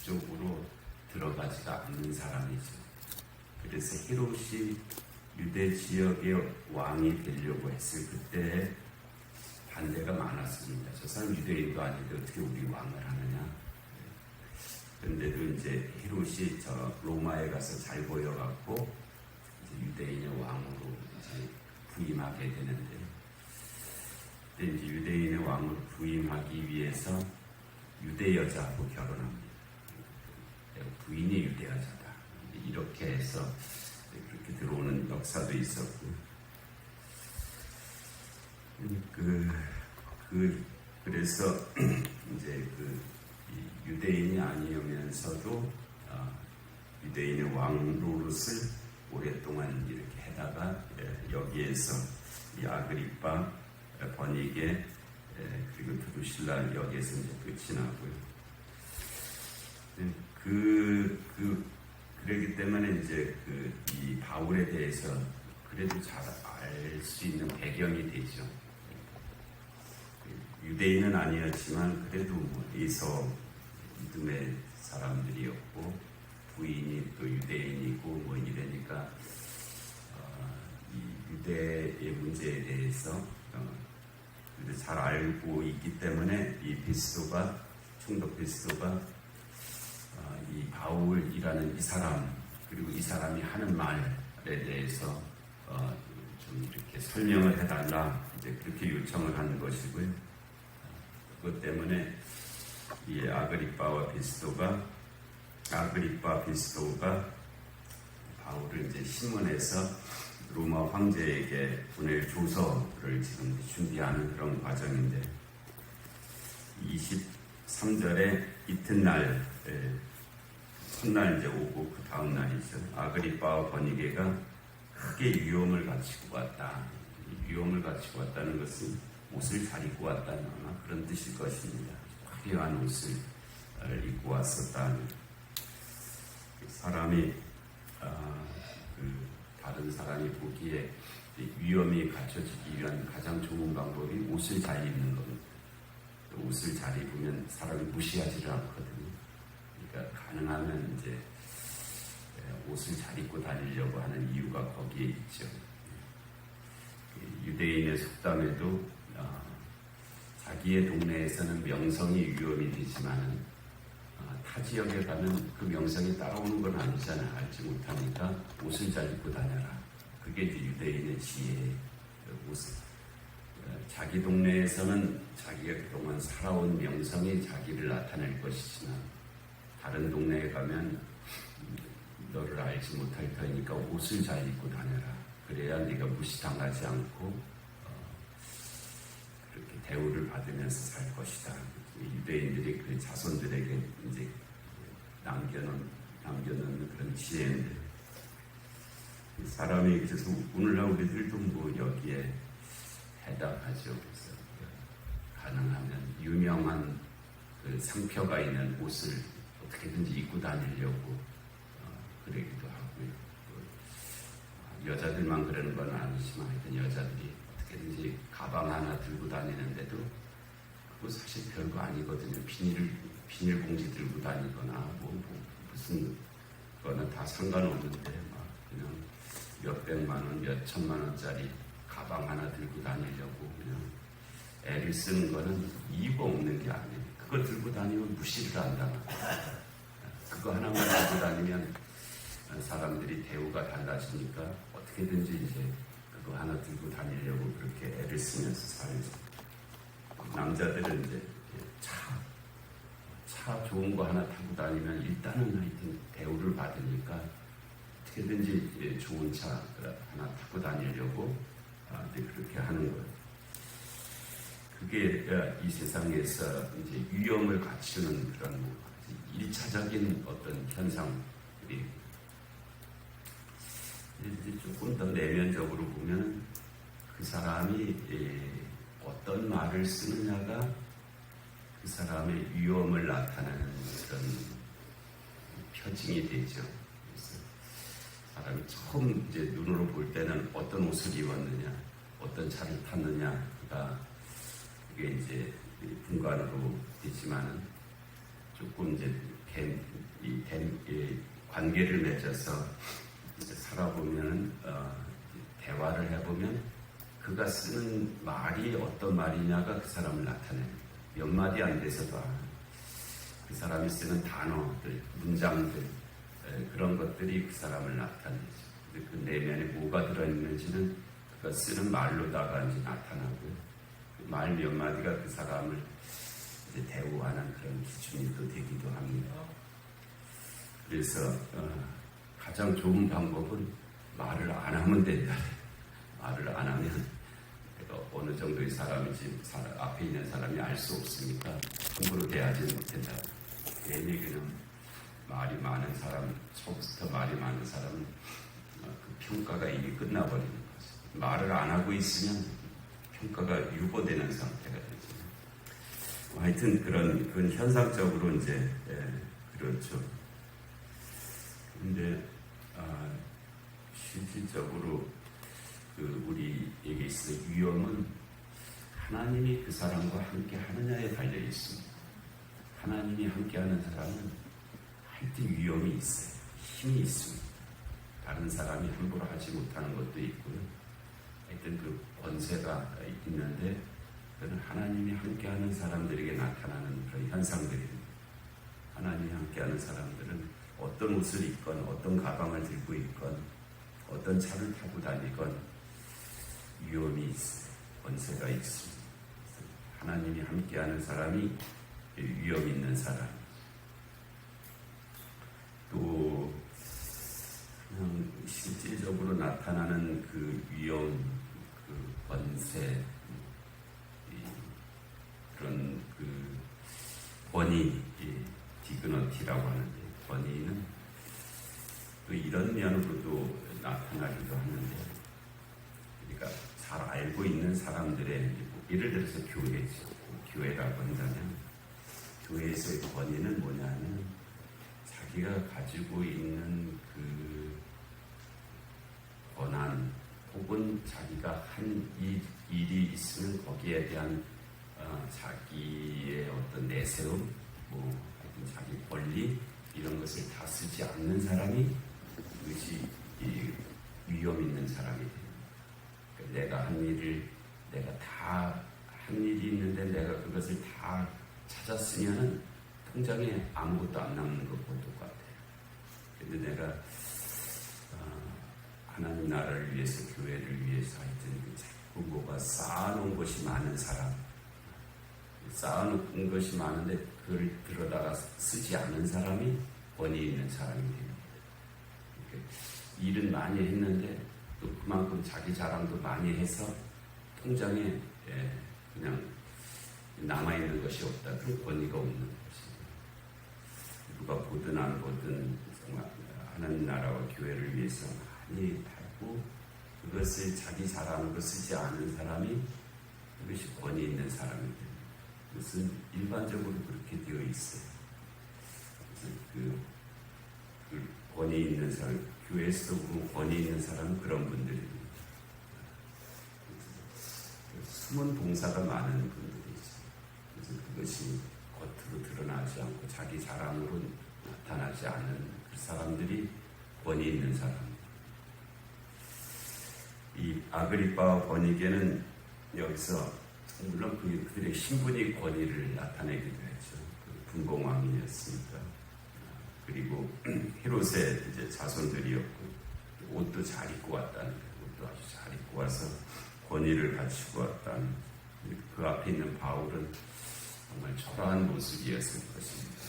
그쪽으로 들어가지가 않는 사람이죠. 그래서 헤롯이 유대 지역의 왕이 되려고 했을 그때 반대가 많았습니다. 저 사람 유대인도 아닌데 어떻게 우리 왕을 하느냐. 그런데도 이제 헤롯이 저 로마에 가서 잘 보여갖고 유대인의 왕으로 이제 부임하게 되는데, 이제 유대인의 왕으로 부임하기 위해서 유대 여자하고 결혼합니다. 부인이 유대 여자다. 이렇게 해서 그렇게 들어오는 역사도 있었고, 그, 그, 그래서 이제 그이 유대인이 아니면서도 어, 유대인의 왕 노릇을 오랫동안 이렇게 하다가 예, 여기에서 이 아그리파 번이게 예, 그리고 드루실라 여기에서 이제 끝이 나고요. 예, 그, 그, 그러기 때문에 이제 그, 이 바울에 대해서 그래도 잘 알 수 있는 배경이 되죠. 유대인은 아니었지만 그래도 뭐 에서 믿음의 사람들이었고 부인이 또 유대인이고 뭐 이러니까 어, 이 유대의 문제에 대해서 어, 잘 알고 있기 때문에 이 비스도가 총독 비스도가 바울이라는 이 사람 그리고 이 사람이 하는 말에 대해서 어, 좀 이렇게 설명을 해달라 이제 그렇게 요청을 하는 것이고요. 그것 때문에 이 아그리파와 비스도가 아그리파 비스도가 바울을 이제 신문해서 로마 황제에게 보낼 조서를 지금 준비하는 그런 과정인데 23절에 이튿날 에, 첫날 이제 오고 그 다음 날이죠. 아그리파와 버니게가 크게 위험을 갖추고 왔다. 이 위험을 갖추고 왔다는 것은 옷을 잘 입고 왔다는 그런 뜻일 것입니다. 화려한 옷을 입고 왔었다. 사람이 아, 그 다른 사람이 보기에 위험이 갖춰지기 위한 가장 좋은 방법이 옷을 잘 입는 겁니다. 옷을 잘 입으면 사람이 무시하지를 않거든요. 가능하면 이제 옷을 잘 입고 다니려고 하는 이유가 거기에 있죠. 유대인의 속담에도 어, 자기의 동네에서는 명성이 위험이 되지만 어, 타 지역에 가면 그 명성이 따라오는 건 아니잖아요. 알지 못하니까 옷을 잘 입고 다녀라. 그게 이제 유대인의 지혜. 옷. 어, 자기 동네에서는 자기가 그동안 살아온 명성이 자기를 나타낼 것이지만 다른 동네에 가면 너를 알지 못할 터니까 옷을 잘 입고 다녀라. 그래야 네가 무시당하지 않고 어, 그렇게 대우를 받으면서 살 것이다. 유대인들이 그 자손들에게 이제 남겨놓은 남겨놓는 그런 지혜인데 사람이 그래서 오늘날 우리들도 뭐 여기에 해당하죠. 그래서 가능하면 유명한 그 상표가 있는 옷을 입고 다니려고 어, 그러기도 하고요. 여자들만 그러는 건 아니지만 하여튼 여자들이 어떻게든지 가방 하나 들고 다니는데도 그거 사실 별거 아니거든요. 비닐 비닐봉지 들고 다니거나 뭐, 뭐 무슨 거는 다 상관없는데 막 그냥 몇 백만 원, 몇 천만 원짜리 가방 하나 들고 다니려고 그냥 애를 쓰는 거는 이유가 없는 게 아니에요. 그거 들고 다니면 무시를 한다. 그거 하나만 들고 다니면 사람들이 대우가 달라지니까 어떻게든지 이제 그거 하나 들고 다니려고 그렇게 애를 쓰면서 살죠. 남자들은 이제 차, 차 좋은 거 하나 타고 다니면 일단은 하여튼 대우를 받으니까 어떻게든지 좋은 차 하나 타고 다니려고 아, 그렇게 하는 거예요. 그게 이 세상에서 이제 위험을 갖추는 그런 뭐 일차적인 어떤 현상들이 조금 더 내면적으로 보면 그 사람이 어떤 말을 쓰느냐가 그 사람의 위험을 나타내는 그런 표징이 되죠. 그래서 사람이 처음 이제 눈으로 볼 때는 어떤 옷을 입었느냐, 어떤 차를 탔느냐가 그게 이제 분간으로 되지만은 조금 이제 개- 이 대- 이 관계를 맺어서 살아보면 어, 대화를 해보면 그가 쓰는 말이 어떤 말이냐가 그 사람을 나타내요. 몇 마디 안 돼서도. 그 사람이 쓰는 단어들, 문장들 에, 그런 것들이 그 사람을 나타내죠. 그 내면에 뭐가 들어있는지는 그가 쓰는 말로다가 이제 나타나고요. 그 말 몇 마디가 그 사람을 대우하는 그런 기준이 또 되기도 합니다. 그래서 어, 가장 좋은 방법은 말을 안 하면 된다. 말을 안 하면 어느 정도의 사람인지 사- 앞에 있는 사람이 알 수 없으니까 함부로 대하지 못한다. 괜히 그냥 말이 많은 사람, 처음부터 말이 많은 사람은 어, 그 평가가 이미 끝나버리는 거죠. 말을 안 하고 있으면 평가가 유보되는 상태가 되죠. 뭐 하여튼 그런, 그런 현상적으로 이제, 예, 그렇죠. 근데, 아, 실질적으로 그 우리에게 있을 위험은 하나님이 그 사람과 함께 하느냐에 달려 있습니다. 하나님이 함께하는 사람은 할때 위험이 있어요. 힘이 있습니다. 다른 사람이 함부로 하지 못하는 것도 있고요. 하여튼 그 권세가 있는데 그는 하나님이 함께하는 사람들에게 나타나는 그런 현상들입니다. 하나님이 함께하는 사람들은 어떤 옷을 입건 어떤 가방을 들고 있건 어떤 차를 타고 다니건 위험이 있어요. 권세가 있습니다. 하나님이 함께하는 사람이 위험 있는 사람. 또 실질적으로 나타나는 그 위험, 그 권세, 이 그런 그 권위, 이 디그너티라고 하는데 권위는 또 이런 면으로도 나타나기도 하는데, 그러니까 잘 알고 있는 사람들의 뭐 예를 들어서 교회죠. 교회라고 한다면 교회에서의 권위는 뭐냐면 자기가 가지고 있는 그 권한 혹은 자기가 한 일, 일이 있으면 거기에 대한 어, 자기의 어떤 내세움, 뭐 하여튼 자기 권리 이런 것을 다 쓰지 않는 사람이 그것이 이 위험 있는 사람이 됩니다. 그러니까 내가 한 일을 내가 다 한 일이 있는데 내가 그것을 다 찾았으면은 통장에 아무것도 안 남는 것과 똑같아요. 근데 내가 어, 하나님 나라를 위해서 교회를 위해서 하여튼 그 자꾸 뭐가 쌓아놓은 것이 많은 사람 쌓아놓은 것이 많은데 그걸 들어다가 쓰지 않은 사람이 권위 있는 사람이. 이렇게 일은 많이 했는데 또 그만큼 자기 자랑도 많이 해서 통장에 예, 그냥 남아있는 것이 없다. 그 권위가 없는 것입니다. 누가 보든 안 보든 하나님 나라와 교회를 위해서 많이 하고 그것을 자기 자랑으로 쓰지 않은 사람이 그것이 권위 있는 사람이 됩니다. 그것은 일반적으로 그렇게 되어 있어요. 그래서 그, 그 권위 있는 사람, 교회에서 보면 권위 있는 사람은 그런 분들입니다. 숨은 봉사가 많은 분들이죠. 그래서 그것이 겉으로 드러나지 않고 자기 자랑으로 나타나지 않은 그 사람들이 권위 있는 사람. 이 아그리파와 버니게는 여기서 물론 그, 그들의 신분이 권위를 나타내기도 했죠. 그 분봉왕이었으니까. 그리고 헤롯의 이제 자손들이었고 옷도 잘 입고 왔다는. 옷도 아주 잘 입고 와서 권위를 갖추고 왔다는 그 앞에 있는 바울은 정말 초라한 모습이었을 것입니다.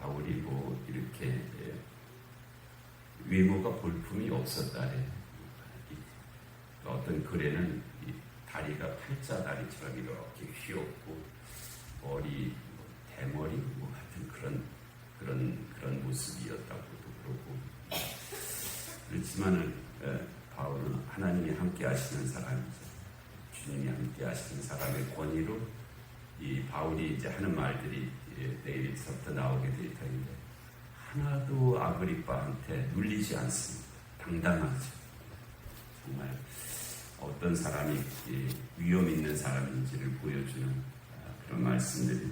바울이 뭐 이렇게 예, 외모가 볼품이 없었다래. 어떤 글에는 이 다리가 팔자 다리처럼 이렇게 휘었고 머리 뭐 대머리 뭐 하여튼 그런 그런 그런 모습이었다고도 그러고 그렇지만은 에, 바울은 하나님이 함께 하시는 사람이죠. 주님이 함께 하시는 사람의 권위로 이 바울이 이제 하는 말들이 예, 내일부터 나오게 될 텐데 하나도 아그리파한테 눌리지 않습니다. 당당하죠. 정말 어떤 사람이 이 위험 있는 사람인지를 보여주는 아, 그런 말씀들이.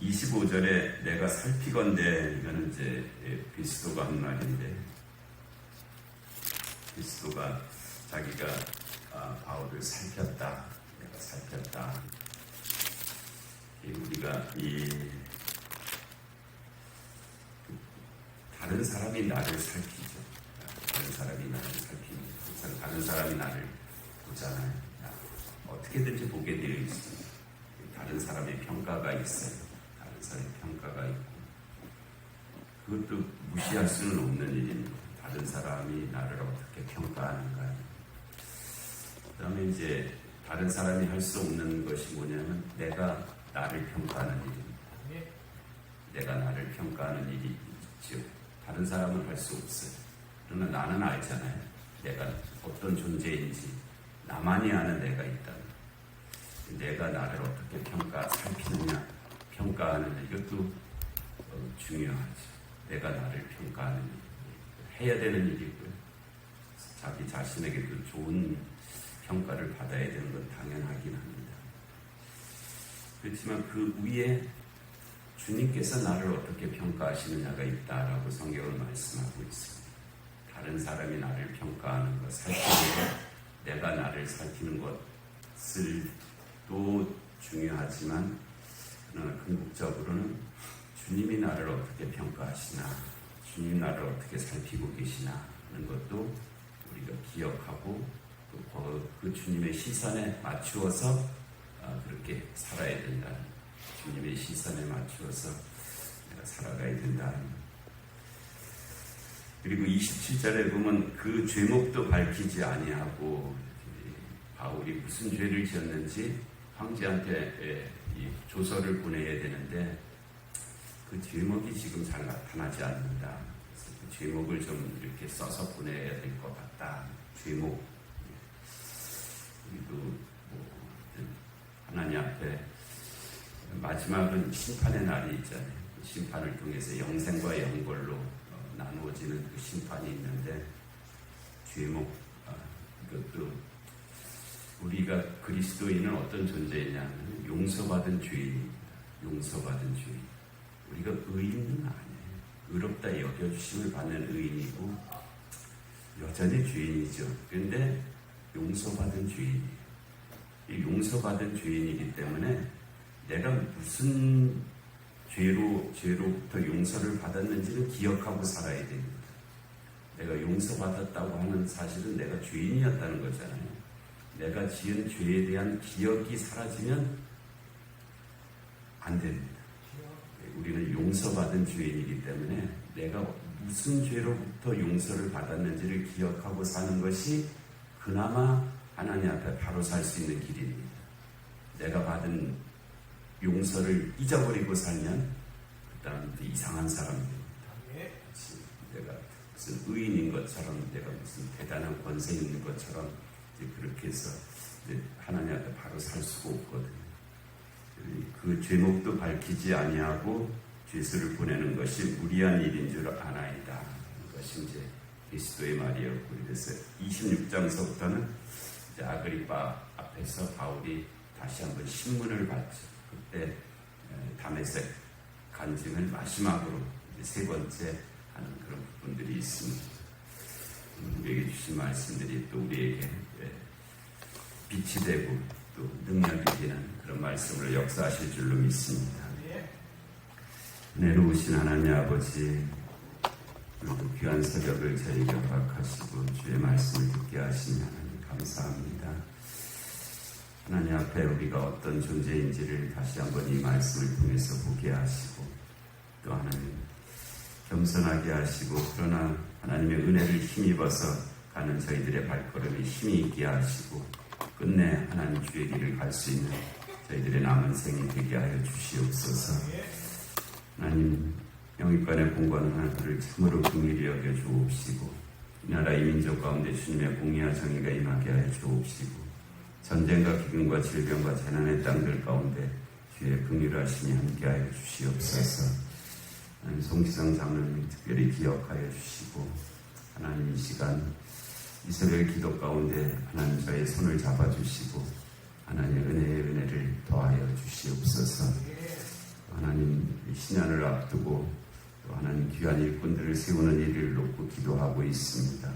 25절에 내가 살피건대 이거는 이제 비스도가 한 말인데 비스도가 자기가 아, 바울을 살폈다 내가 살폈다. 이 우리가 이 다른 사람이 나를 살피죠. 다른 사람이 나를 살피는 다른 사람이 나를 보잖아요 야, 어떻게든지 보게 되어 있습니다 다른 사람의 평가가 있어요 다른 사람의 평가가 있고 그것도 무시할 수는 없는 일입니다. 다른 사람이 나를 어떻게 평가하는가. 그 다음에 이제 다른 사람이 할 수 없는 것이 뭐냐면 내가 나를 평가하는 일입니다. 내가 나를 평가하는 일이 있죠. 다른 사람은 할 수 없어요. 그러나 나는 알잖아요. 내가 어떤 존재인지 나만이 아는 내가 있다. 내가 나를 어떻게 평가, 살피느냐, 평가하느냐 이것도 어, 중요하죠. 내가 나를 평가하는 일, 해야 되는 일이고요. 자기 자신에게도 좋은 평가를 받아야 되는 건 당연하긴 합니다. 그렇지만 그 위에 주님께서 나를 어떻게 평가하시느냐가 있다라고 성경을 말씀하고 있습니다. 다른 사람이 나를 평가하는 것, 살피는 것, 내가 나를 살피는 것을 또 중요하지만 그러나 궁극적으로는 주님이 나를 어떻게 평가하시나, 주님 나를 어떻게 살피고 계시나 하는 것도 우리가 기억하고 또그 주님의 시선에 맞추어서 어, 그렇게 살아야 된다. 주님의 시선에 맞추어서 살아가야 된다. 그리고 27절에 보면 그 죄목도 밝히지 아니하고 바울이 무슨 죄를 지었는지 황제한테 예, 이 조서를 보내야 되는데 그 제목이 지금 잘 나타나지 않는다. 그 제목을 좀 이렇게 써서 보내야 될 것 같다. 제목. 그리고 뭐 하나님 앞에 마지막은 심판의 날이 있잖아요. 그 심판을 통해서 영생과 영벌로 어, 나누어지는 그 심판이 있는데 제목 아, 이것도 우리가 그리스도인은 어떤 존재냐면 용서받은 죄인입니다. 용서받은 죄인. 우리가 의인은 아니에요. 의롭다 여겨주심을 받는 의인이고 여전히 죄인이죠. 그런데 용서받은 죄인이에요. 이 용서받은 죄인이기 때문에 내가 무슨 죄로 죄로부터 용서를 받았는지를 기억하고 살아야 됩니다. 내가 용서받았다고 하는 사실은 내가 죄인이었다는 거잖아요. 내가 지은 죄에 대한 기억이 사라지면 안 됩니다. 우리는 용서받은 죄인이기 때문에 내가 무슨 죄로부터 용서를 받았는지를 기억하고 사는 것이 그나마 하나님 앞에 바로 살 수 있는 길입니다. 내가 받은 용서를 잊어버리고 살면 그다음 이상한 사람입니다. 내가 무슨 의인인 것처럼 내가 무슨 대단한 권세 있는 것처럼 그렇게 해서 하나님 앞에 바로 살 수가 없거든요. 그 죄목도 밝히지 아니하고 죄수를 보내는 것이 무리한 일인 줄 아나이다. 이것이 이제 그리스도의 말이었고 그래서 26장서부터는 이제 아그리파 앞에서 바울이 다시 한번 신문을 받죠. 그때 담에색 간증을 마지막으로 세 번째 하는 그런 부분들이 있습니다. 우리에게 주신 말씀들이 또 우리에게 빛이 되고 또 능력이 되는 그런 말씀을 역사하실 줄로 믿습니다. 은혜로우신 하나님 아버지 그리고 귀한 새벽을 저희에게 허락하시고 주의 말씀을 듣게 하시니 하나님 감사합니다. 하나님 앞에 우리가 어떤 존재인지를 다시 한번 이 말씀을 통해서 보게 하시고 또 하나님 겸손하게 하시고 그러나 하나님의 은혜를 힘입어서 가는 저희들의 발걸음이 힘이 있게 하시고 끝내 하나님 주의 길을 갈 수 있는 저희들의 남은 생이 되게 하여 주시옵소서. 하나님 영입관의 공부하는 하나들을 참으로 긍휼히 여겨 주옵시고 이 나라 이 민족 가운데 주님의 공의와 정의가 임하게 하여 주옵시고 전쟁과 기근과 질병과 재난의 땅들 가운데 주의 긍휼 하심이 함께하여 주시옵소서. 하나님 송기성 장로님 특별히 기억하여 주시고 하나님 이 시간 이 새벽의 기도 가운데 하나님 저의 손을 잡아주시고 하나님의 은혜의 은혜를 더하여 주시옵소서. 하나님 신년을 앞두고 또 하나님 귀한 일꾼들을 세우는 일을 놓고 기도하고 있습니다.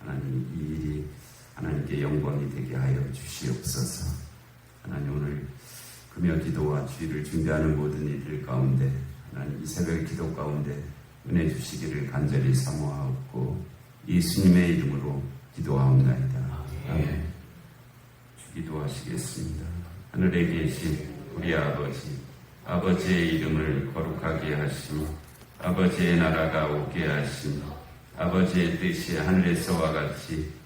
하나님 이 일이 하나님께 영광이 되게 하여 주시옵소서. 하나님 오늘 금요 기도와 주의를 준비하는 모든 일들 가운데 하나님 이 새벽 기도 가운데 은혜 주시기를 간절히 사모하옵고 예수님의 이름으로 기도하옵나이다. 아멘. 기도하시겠습니다. 하늘에 계신 우리 아버지, 아버지의 이름을 거룩하게 하시며, 아버지의 나라가 오게 하시며, 아버지의 뜻이 하늘에서와 같이